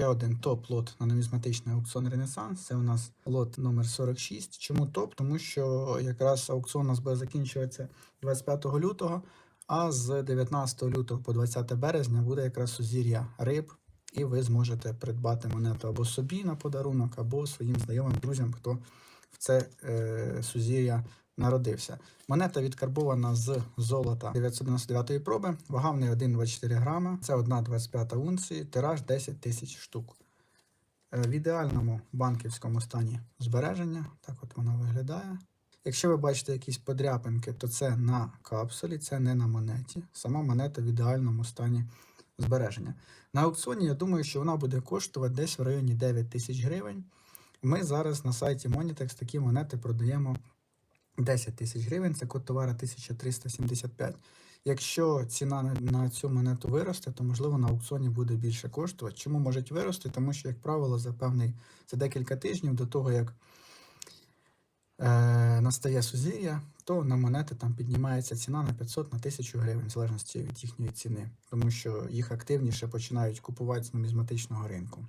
ще один топ-лот на нумізматичний аукціон Ренесанс. Це у нас лот номер 46. Чому топ? Тому що якраз аукціон у нас буде закінчуватися 25 лютого, а з 19 лютого по 20 березня буде якраз сузір'я риб, і ви зможете придбати монету або собі на подарунок, або своїм знайомим друзям, хто в це е, сузір'я народився. Монета відкарбована з золота 999 проби, вага в неї 1,24 грама, це 1,25 унції, тираж 10 тисяч штук. Е, В ідеальному банківському стані збереження, так от вона виглядає. Якщо ви бачите якісь подряпинки, то це на капсулі, це не на монеті. Сама монета в ідеальному стані збереження. На аукціоні я думаю, що вона буде коштувати десь в районі 9 тисяч гривень. Ми зараз на сайті Monitex такі монети продаємо 10 тисяч гривень, це код товара 1375. Якщо ціна на, цю монету виросте, то можливо на аукціоні буде більше коштувати. Чому можуть вирости? Тому що, як правило, за певний за декілька тижнів до того, як е, настає сузір'я, то на монети там піднімається ціна на 500 на 1000 гривень, в залежності від їхньої ціни, тому що їх активніше починають купувати з нумізматичного ринку.